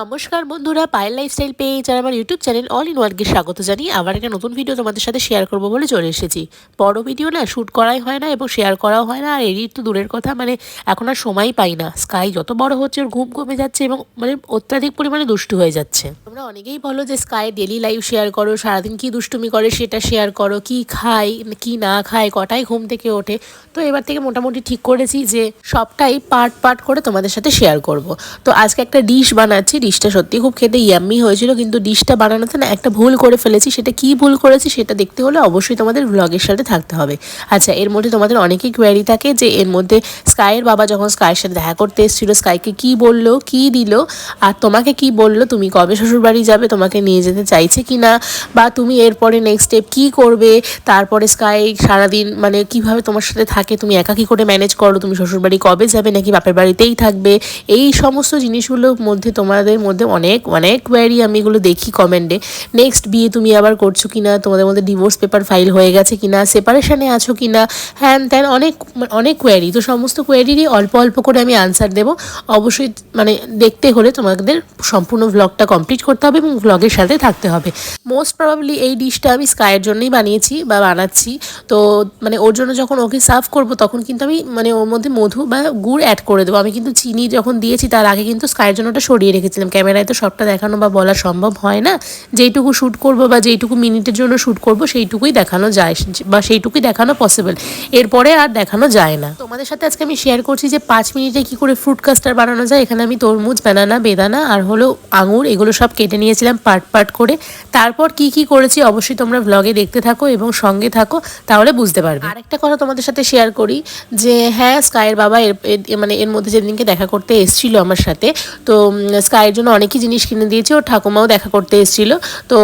নমস্কার বন্ধুরা, Payel lifestyle page আর আমার ইউটিউব চ্যানেল অল ইন ওয়ার্ল্ডকে স্বাগত জানিয়ে আবার একটা নতুন ভিডিও তোমাদের সাথে শেয়ার করব বলে চলে এসেছি। বড় ভিডিও না শ্যুট করাই হয় না এবং শেয়ার করাও হয় না, আর এডিট তো দূরের কথা মানে এখন আর সময় পাই না। স্কাই যত বড় হচ্ছে, ওর ঘুম কমে যাচ্ছে এবং মানে অত্যাধিক পরিমাণে দুষ্টু হয়ে যাচ্ছে। তোমরা অনেকেই বলো যে স্কাই ডেলি লাইফ শেয়ার করো, সারাদিন কি দুষ্টুমি করে সেটা শেয়ার করো, কি খায়, কি না খায়, কটায় ঘুম থেকে ওঠে। তো এবার থেকে মোটামুটি ঠিক করেছি যে, সবটাই পার্ট পার্ট করে তোমাদের সাথে শেয়ার করব। তো আজকে একটা ডিশ বানাচ্ছি ডিশটা সত্যি খুব খেতে ইয়াম্মি হয়েছিল, কিন্তু ডিশটা বানানোতে না একটা ভুল করে ফেলেছি। সেটা কি ভুল করেছি সেটা দেখতে হলে অবশ্যই তোমাদের ব্লগের সাথে থাকতে হবে। আচ্ছা এর মধ্যে তোমাদের অনেকেই কোয়ারি থাকে যে এর মধ্যে স্কাইয়ের বাবা যখন স্কাইয়ের সাথে দেখা করতে এসেছিল, স্কাইকে কি বলল, কি দিল, আর তোমাকে কি বলল, তুমি কবে শ্বশুরবাড়ি যাবে, তোমাকে নিয়ে যেতে চাইছে কি না বা তুমি এরপরে নেক্সট স্টেপ কি করবে, তারপরে স্কাই সারাদিন মানে কীভাবে তোমার সাথে থাকে, তুমি একা কি করে ম্যানেজ করো, তুমি শ্বশুরবাড়ি কবে যাবে নাকি বাপের বাড়িতেই থাকবে, এই সমস্ত জিনিসগুলোর মধ্যে তোমাদের মধ্যে অনেক অনেক কোয়ারি আমি এগুলো দেখি কমেন্টে নেক্সট বিয়ে তুমি আবার করছ কি না তোমাদের মধ্যে ডিভোর্স পেপার ফাইল হয়ে গেছে কি না সেপারেশনে আছো কি না হ্যান ত্যান অনেক অনেক কোয়ারি তো সমস্ত কোয়ারিরই অল্প অল্প করে আমি আনসার দেবো। অবশ্যই মানে দেখতে হলে তোমাদের সম্পূর্ণ ভ্লগটা কমপ্লিট করতে হবে এবং ভ্লগের সাথে থাকতে হবে। মোস্ট প্রবাবলি এই ডিশটা আমি স্কাইয়ের জন্যই বানিয়েছি বা বানাচ্ছি। তো মানে ওর জন্য যখন ওকে সার্ভ করব, তখন কিন্তু আমি মানে ওর মধ্যে মধু বা গুড় অ্যাড করে দেবো। আমি কিন্তু চিনি যখন দিয়েছি, তার আগে কিন্তু স্কাইয়ের জন্য ওটা সরিয়ে রেখেছিলাম। ক্যামেরায় তো সবটা দেখানো বা বলা সম্ভব হয় না। যেইটুকু শ্যুট করব বা যেইটুকু মিনিটের জন্য শ্যুট করব, সেইটুকুই দেখানো যায়, বা সেইটুকুই দেখানো পসিবল এরপরে আর দেখানো যায় না। তোমাদের সাথে আজকে আমি শেয়ার করছি যে পাঁচ মিনিটে কি করে ফ্রুট কাস্টার বানানো যায়। এখানে আমি তরমুজ বানানা বেদানা আর হলো আঙুর, এগুলো সব কেটে নিয়েছিলাম পার্ট পার্ট করে। তারপর কি কি করেছি অবশ্যই তোমরা ভ্লগে দেখতে থাকো এবং সঙ্গে থাকো, তাহলে বুঝতে পারবে। আরেকটা কথা তোমাদের সাথে শেয়ার করি যে হ্যাঁ স্কাইয়ের বাবা এর মানে এর মধ্যে যেদিনকে দেখা করতে এসেছিল আমার সাথে, তো স্কাইয়ের জন্য অনেকই জিনিস কিনে দিয়েছে। ওর ঠাকুমাও দেখা করতে এসেছিল। তো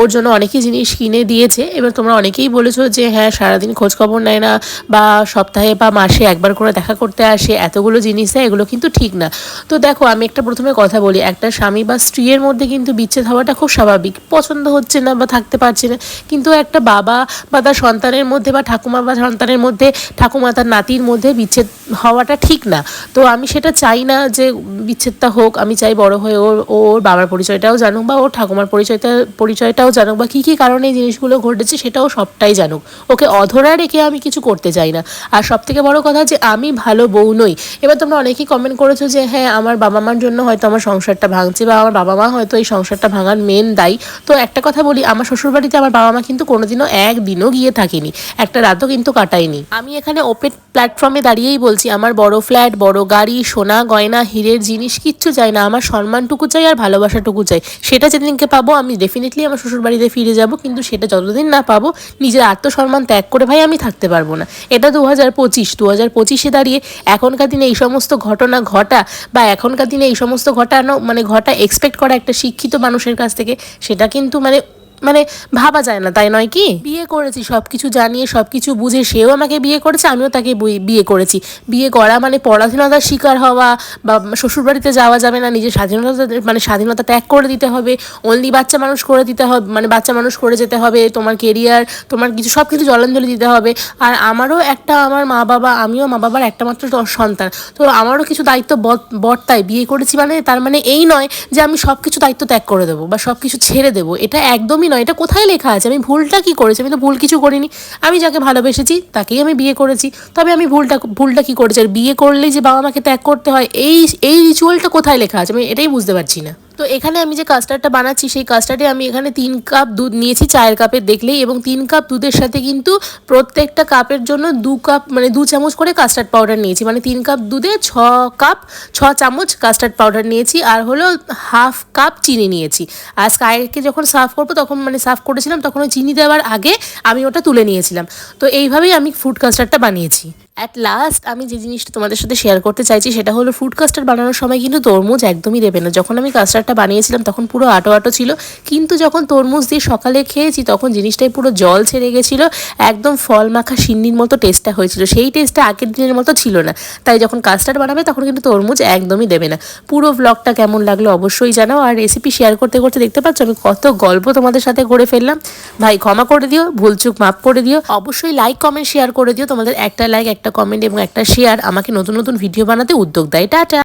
ওর জন্য অনেকই জিনিস কিনে দিয়েছে। এবার তোমরা অনেকেই বলেছ যে হ্যাঁ সারাদিন খোঁজখবর নেয় না বা সপ্তাহে বা মাসে একবার করে দেখা করতে আসে, এতগুলো জিনিস দেয়, এগুলো কিন্তু ঠিক না। তো দেখো, আমি একটা প্রথমে কথা বলি, একটা স্বামী বা স্ত্রীর মধ্যে কিন্তু বিচ্ছেদ হওয়াটা খুব স্বাভাবিক। পছন্দ হচ্ছে না বা থাকতে পারছে না। কিন্তু একটা বাবা বা তার সন্তানের মধ্যে বা ঠাকুমা বা সন্তানের মধ্যে, ঠাকুমা তার নাতির মধ্যে বিচ্ছেদ হওয়াটা ঠিক না। তো আমি সেটা চাই না যে বিচ্ছেদটা হোক, আমি চাই বড় হয়ে ওর ওর বাবার পরিচয়টাও জানুক বা ওর ঠাকুমার পরিচয়টা, পরিচয়টাও জানুক বা কী কী কারণে এই জিনিসগুলো ঘটেছে সেটাও সবটাই জানুক। ওকে অধরা রেখে আমি কিছু করতে চাই না। আর সব থেকে বড় কথা যে আমি ভালো বউ নই। এবার তোমরা অনেকেই কমেন্ট করেছ যে হ্যাঁ আমার বাবা মার জন্য হয়তো আমার সংসারটা ভাঙছে বা আমার বাবা মা হয়তো এই সংসারটা ভাঙার মেন দায়ী। তো একটা কথা বলি, আমার শ্বশুরবাড়িতে আমার বাবা মা কিন্তু কোনোদিনও একদিনও গিয়ে থাকিনি। একটা রাতও কিন্তু কাটাইনি আমি এখানে ওপেন প্ল্যাটফর্মে দাঁড়িয়েই বলছি, আমার বড় ফ্ল্যাট বড় গাড়ি, সোনা, গয়না, হীরের জিনিস কিচ্ছু চাই না। আমার সম্মানটুকু চাই আর ভালোবাসাটুকু চাই। সেটা যেদিনকে পাবো, আমি ডেফিনেটলি আমার শ্বশুরবাড়িতে ফিরে যাব, কিন্তু সেটা যতদিন না পাবো, নিজের আত্মসম্মান ত্যাগ করে ভাই আমি থাকতে পারব না। এটা দু হাজার পঁচিশ দু হাজার পঁচিশে দাঁড়িয়ে এখনকার দিনে এই সমস্ত ঘটনা ঘটা বা এখনকার দিনে এই সমস্ত ঘটানো মানে ঘটা এক্সপেক্ট করা একটা শিক্ষিত মানুষের কাছ থেকে, সেটা কিন্তু মানে মানে ভাবা যায় না, তাই নয় কি? বিয়ে করেছি সব কিছু জানিয়ে সব কিছু বুঝে সেও আমাকে বিয়ে করেছে, আমিও তাকে বিয়ে করেছি। বিয়ে করা মানে পরাধীনতার শিকার হওয়া বা শ্বশুরবাড়িতে যাওয়া যাবে না, নিজের স্বাধীনতা মানে স্বাধীনতা ত্যাগ করে দিতে হবে অনলি বাচ্চা মানুষ করে দিতে হবে মানে বাচ্চা মানুষ করে যেতে হবে, তোমার কেরিয়ার তোমার কিছু সব কিছু জলাঞ্জলি দিতে হবে। আর আমারও একটা, আমার মা বাবা, আমিও মা বাবার একটা মাত্র সন্তান। তো আমারও কিছু দায়িত্ব বর্ত- বর্তায় বিয়ে করেছি মানে তার মানে এই নয় যে আমি সব কিছু দায়িত্ব ত্যাগ করে দেবো বা সব কিছু ছেড়ে দেবো, এটা একদমই নয়, এটা কোথায় লেখা আছে? আমি ভুলটা কি করেছি? আমি তো ভুল কিছু করিনি। আমি যাকে ভালোবেসেছি, তাকেই আমি বিয়ে করেছি। তবে আমি ভুলটা ভুলটা কি করেছি? আর বিয়ে করলেই যে বাবা মাকে ত্যাগ করতে হয়, এই এই রিচুয়ালটা কোথায় লেখা আছে? আমি এটাই বুঝতে পারছি না। তো এখানে আমি যে কাস্টার্ডটা বানাচ্ছি, সেই কাস্টার্ডে আমি এখানে তিন কাপ দুধ নিয়েছি, চায়ের কাপের দেখলেই। এবং তিন কাপ দুধের সাথে কিন্তু প্রত্যেকটা কাপের জন্য দু কাপ মানে দু চামচ করে কাস্টার্ড পাউডার নিয়েছি। মানে তিন কাপ দুধে ছ কাপ ছ চামচ কাস্টার্ড পাউডার নিয়েছি। আর হলো হাফ কাপ চিনি নিয়েছি। আর স্কাইকে যখন সার্ভ করব, তখন মানে সার্ভ করেছিলাম, তখন ওই চিনি দেওয়ার আগে আমি ওটা তুলে নিয়েছিলাম। তো এইভাবেই আমি ফ্রুট কাস্টার্ডটা বানিয়েছি। অ্যাট লাস্ট আমি যে জিনিসটা তোমাদের সাথে শেয়ার করতে চাইছি, সেটা হলো ফ্রুট কাস্টার্ড বানানোর সময় কিন্তু তরমুজ একদমই দেবে না। যখন আমি কাস্টার্ডটা বানিয়েছিলাম, তখন পুরো আটো আটো ছিল। কিন্তু যখন তরমুজ দিয়ে সকালে খেয়েছি, তখন জিনিসটাই পুরো জল ছেড়ে গেছিল। একদম ফল মাখা সিন্নির মতো টেস্টটা হয়েছিল। সেই টেস্টটা আগের দিনের মতো ছিল না। তাই যখন কাস্টার্ড বানাবে, তখন কিন্তু তরমুজ একদমই দেবে না। পুরো ব্লগটা কেমন লাগল অবশ্যই জানাও। আর রেসিপি শেয়ার করতে করতে দেখতে পাচ্ছ, আমি কত গল্প তোমাদের সাথে করে ফেললাম। ভাই, ক্ষমা করে দিও ভুলচুক মাফ করে দিও। অবশ্যই লাইক কমেন্ট শেয়ার করে দিও। তোমাদের একটা লাইক একটা কমেন্ট এবং একটা শেয়ার আমাকে নতুন নতুন ভিডিও বানাতে উদ্যোগ দেয়। টাটা!